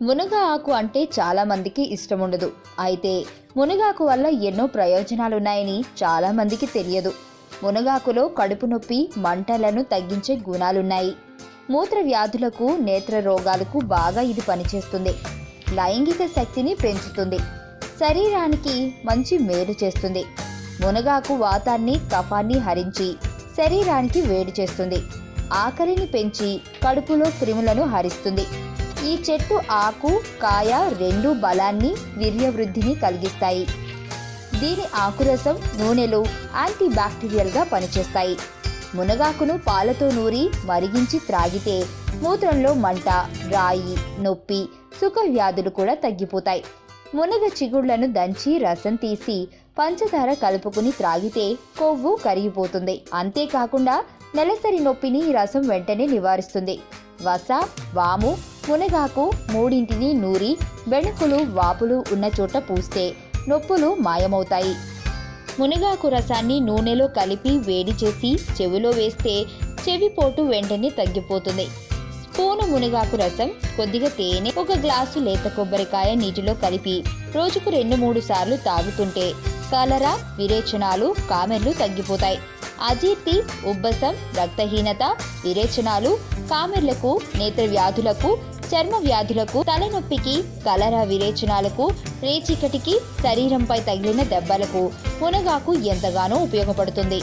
మునగ ఆకు అంటే చాలా మందికి ఇష్టం ఉండదు. అయితే మునగాకు వల్ల ఎన్నో ప్రయోజనాలున్నాయని చాలా మందికి తెలియదు. మునగాకులో కడుపు నొప్పి మంటలను తగ్గించే గుణాలున్నాయి. మూత్ర వ్యాధులకు నేత్ర రోగాలకు బాగా ఇది పనిచేస్తుంది. లైంగిక శక్తిని పెంచుతుంది. శరీరానికి మంచి మేలు చేస్తుంది. మునగాకు వాతాన్ని కఫాన్ని హరించి శరీరానికి వేడి చేస్తుంది. ఆకలిని పెంచి కడుపులో క్రిములను హరిస్తుంది. ఈ చెట్టు ఆకు కాయ రెండు బలాన్ని వీర్యవృద్ధిని కలిగిస్తాయి. దీని ఆకురసం నూనెలు యాంటీ బ్యాక్టీరియల్గా పనిచేస్తాయి. మునగాకును పాలతో నూరి మరిగించి త్రాగితే మూత్రంలో మంట రాయి నొప్పి సుఖ వ్యాధులు కూడా తగ్గిపోతాయి. మునగ చిగుళ్ళను దంచి రసం తీసి పంచదార కలుపుకుని త్రాగితే కొవ్వు కరిగిపోతుంది. అంతేకాకుండా నెలసరి నొప్పిని ఈ రసం వెంటనే నివారిస్తుంది. వస వాము మునగాకు మూడింటిని నూరి వెణుకులు వాపులు ఉన్న చోట పూస్తే నొప్పులు మాయమవుతాయి. మునగాకు రసాన్ని నూనెలో కలిపి వేడి చేసి చెవిలో వేస్తే చెవిపోటు వెంటనే తగ్గిపోతుంది. స్పూను మునగాకు రసం కొద్దిగా తేనె ఒక గ్లాసు లేత కొబ్బరికాయ నీటిలో కలిపి రోజుకు రెండు మూడు సార్లు తాగుతుంటే కలరా విరేచనాలు కామెర్లు తగ్గిపోతాయి. అజీర్తి ఉబ్బసం రక్తహీనత విరేచనాలు కామెర్లకు నేత్ర వ్యాధులకు చర్మ వ్యాధులకు తలనొప్పికి కలరా విరేచనాలకు రేచికటికి శరీరంపై తగిలిన దెబ్బలకు మునగాకు ఎంతగానో ఉపయోగపడుతుంది.